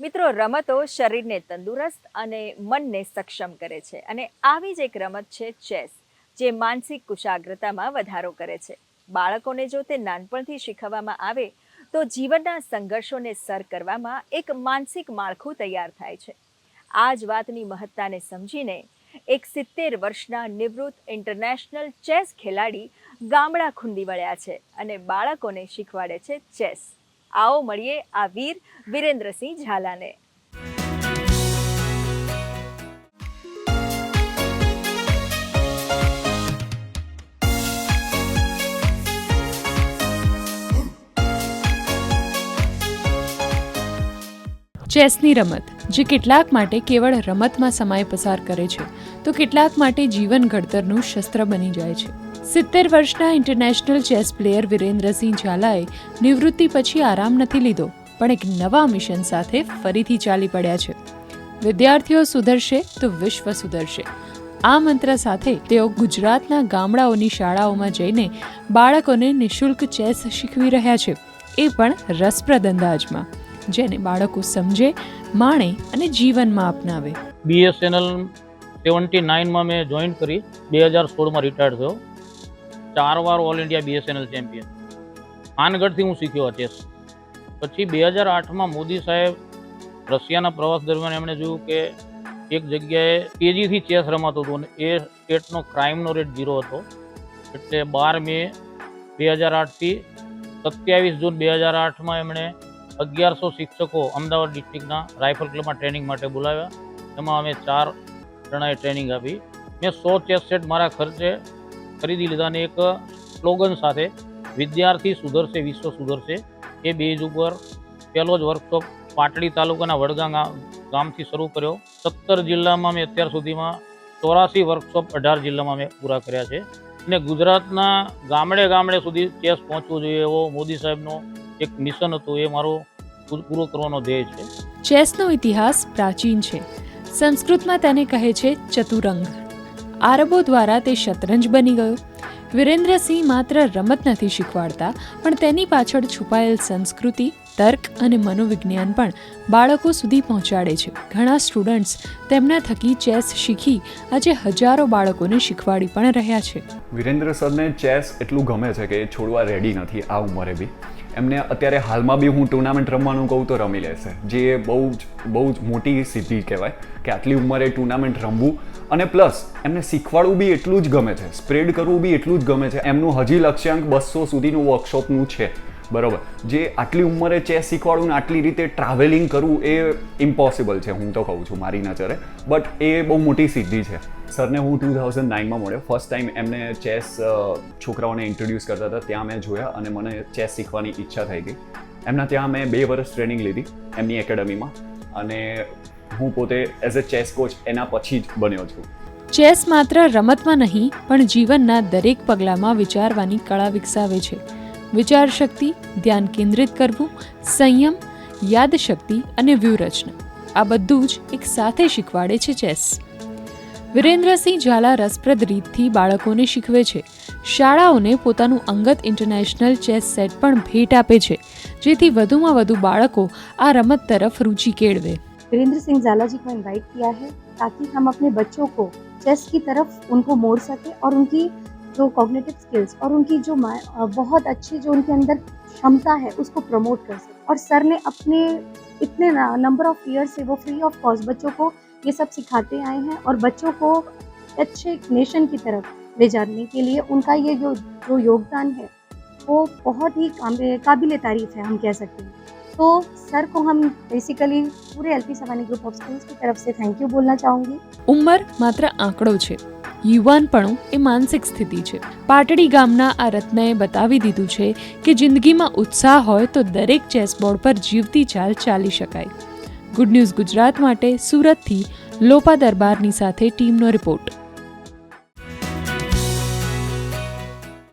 મિત્રો, રમતો શરીરને તંદુરસ્ત અને મનને સક્ષમ કરે છે અને આવી જ એક રમત છે ચેસ, જે માનસિક કુશાગ્રતામાં વધારો કરે છે. બાળકોને જો તે નાનપણથી શીખવવામાં આવે, તો જીવનના સંઘર્ષોને સર કરવામાં એક માનસિક માળખું તૈયાર થાય છે. આ જ વાતની મહત્તાને સમજીને એક સિત્તેર વર્ષના નિવૃત્ત ઇન્ટરનેશનલ ચેસ ખેલાડી ગામડા ખૂંદી વળ્યા છે અને બાળકોને શીખવાડે છે ચેસ. આવો મળીએ આ વીર વિરેન્દ્રસિંહ ઝાલાને. ચેસની રમત, જે કેટલાક માટે કેવળ રમતમાં સમય પસાર કરે છે, તો કેટલાક માટે જીવન ઘડતરનું શસ્ત્ર બની જાય છે. સિત્તેર વર્ષના ઇન્ટરનેશનલ ચેસ પ્લેયર વિરેન્દ્રસિંહ ઝાલાએ નિવૃત્તિ પછી આરામ નથી લીધો, પણ એક નવા મિશન સાથે ફરીથી ચાલી પડ્યા છે. વિદ્યાર્થીઓ સુધરશે તો વિશ્વ સુધરશે. આ મંત્ર સાથે તેઓ ગુજરાતના ગામડાઓની શાળાઓમાં જઈને બાળકોને નિઃશુલ્ક ચેસ શીખવી રહ્યા છે. એ પણ રસપ્રદ અંદાજમાં. જેને બાળકો સમજે, માણે અને જીવનમાં અપનાવે. બીએસએનએલ સેવન્ટી નાઇનમાં મેં જોઈન કરી. બે હજાર સોળમાં રિટાયર્ડ થયો. ચાર વાર ઓલ ઇન્ડિયા બીએસએનએલ ચેમ્પિયન આનગઢથી હું શીખ્યો આ ચેસ પછી બે હજાર આઠમાં મોદી સાહેબ રશિયાના પ્રવાસ દરમિયાન એમણે જોયું કે એક જગ્યાએ તેજીથી ચેસ રમાતું હતું અને એ સ્ટેટનો ક્રાઇમનો રેટ ઝીરો હતો. એટલે બાર મે બે હજાર આઠથી સત્યાવીસ જૂન બે હજાર આઠમાં એમણે અગિયારસો શિક્ષકો અમદાવાદ ડિસ્ટ્રિક્ટના રાઇફલ ક્લબમાં ટ્રેનિંગ માટે બોલાવ્યા. એમાં અમે ચાર જણાએ ટ્રેનિંગ આપી. મેં સો ચેસ સેટ મારા ખર્ચે ખરીદી લીધા અને એક સ્લોગન સાથે વિદ્યાર્થી સુધરશે, વિશ્વ સુધરશે. એ બેઝ ઉપર પહેલો જ વર્કશોપ પાટડી તાલુકાના વડગા ગામ- ગામથી શરૂ કર્યો. સત્તર જિલ્લામાં મેં અત્યાર સુધીમાં ચોરાસી વર્કશોપ અઢાર જિલ્લામાં મેં પૂરા કર્યા છે. અને ગુજરાતના ગામડે ગામડે સુધી ચેસ પહોંચવું જોઈએ એવો મોદી સાહેબનો એક મિશન હતું, એ મારો પૂરો કરવાનો ધ્યેય છે. ચેસનો ઇતિહાસ પ્રાચીન છે. સંસ્કૃતમાં તેને કહે છે ચતુરંગ. આરબો દ્વારા તે શતરંજ બની ગયો. વિરેન્દ્રસિંહ માત્ર રમત નથી શીખવાડતા, પણ તેની પાછળ છુપાયેલ સંસ્કૃતિ તર્ક અને મનોવિજ્ઞાન પણ બાળકો સુધી પહોંચાડે છે. ઘણા સ્ટુડન્ટ્સ તેમના થકી ચેસ શીખી આજે હજારો બાળકોને શીખવાડી પણ રહ્યા છે. વિરેન્દ્ર સરને ચેસ એટલું ગમે છે કે છોડવા રેડી નથી આ ઉંમરે બી. એમને અત્યારે હાલમાં બી હું ટુર્નામેન્ટ રમવાનું કહું તો રમી લેશે જે બહુ જ બહુ જ મોટી સિદ્ધિ કહેવાય કે આટલી ઉંમરે ટુર્નામેન્ટ રમવું અને પ્લસ એમને શીખવાડવું બી એટલું જ ગમે છે. સ્પ્રેડ કરવું બી એટલું જ ગમે છે. એમનું હજી લક્ષ્યાંક બસો સુધીનું વર્કશોપનું છે. બરોબર. જે આટલી ઉંમરે ચેસ શીખવાડવું ને આટલી રીતે ટ્રાવેલિંગ કરવું એ ઇમ્પોસિબલ છે, હું તો કહું છું, મારી નજરે. બટ એ બહુ મોટી સિદ્ધિ છે. સરને હું ટુ થાઉઝન્ડ નાઇનમાં મળ્યો. ફર્સ્ટ ટાઈમ એમને ચેસ છોકરાઓને ઇન્ટ્રોડ્યુસ કરતા હતા. ત્યાં મેં જોયા અને મને ચેસ શીખવાની ઈચ્છા થઈ ગઈ. એમના ત્યાં મેં બે વર્ષ ટ્રેનિંગ લીધી એમની એકેડમીમાં અને હું પોતે એઝ અ ચેસ કોચ એના પછી જ બન્યો છું. ચેસ માત્ર રમતમાં નહીં, પણ જીવનના દરેક પગલામાં વિચારવાની કળા વિકસાવે છે. વિચાર શક્તિ ધ્યાન કેન્દ્રિત કરવું સંયમ યાદશક્તિ અને વ્યૂહરચના આ બધું જ એક સાથે શીખવાડે છે ચેસ વિરેન્દ્રસિંહ ઝાલા રસપ્રદ રીતથી બાળકોને શીખવે છે શાળાઓને પોતાનું અંગત ઇન્ટરનેશનલ ચેસ સેટ પણ ભેટ આપે છે જેથી વધુમાં વધુ બાળકો આ રમત તરફ રુચિ કેળવે वीरेंद्र सिंह जाला जी को इनवाइट किया है ताकि हम अपने बच्चों को चेस की तरफ उनको मोड़ सके और उनकी जो कॉग्नेटिव स्किल्स और उनकी जो बहुत अच्छी जो उनके अंदर क्षमता है, उसको प्रमोट कर सकें। और सर ने अपने इतने नंबर ऑफ़ ईयर से वो फ्री ऑफ़ कॉस्ट बच्चों को ये सब सिखाते आए हैं और बच्चों को अच्छे नेशन की तरफ़ ले जाने के लिए उनका ये जो जो योगदान है, वो बहुत ही काबिल तारीफ़ है, हम कह सकते हैं। तो सर को हम बेसिकली पूरे L P Savani group of school की तरफ़ से थैंक यू बोलना चाहूँगी। उम्र मात्र आंकड़ों યુવાનપણું એ માનસિક સ્થિતિ છે. પાટડી ગામના આ રત્નએ બતાવી દીધું છે કે જિંદગીમાં ઉત્સાહ હોય તો દરેક ચેસબોર્ડ પર જીવતી ચાલ ચાલી શકાય. ગુડ ન્યૂઝ ગુજરાત માટે સુરતથી લોપા દરબારની સાથે ટીમનો રિપોર્ટ.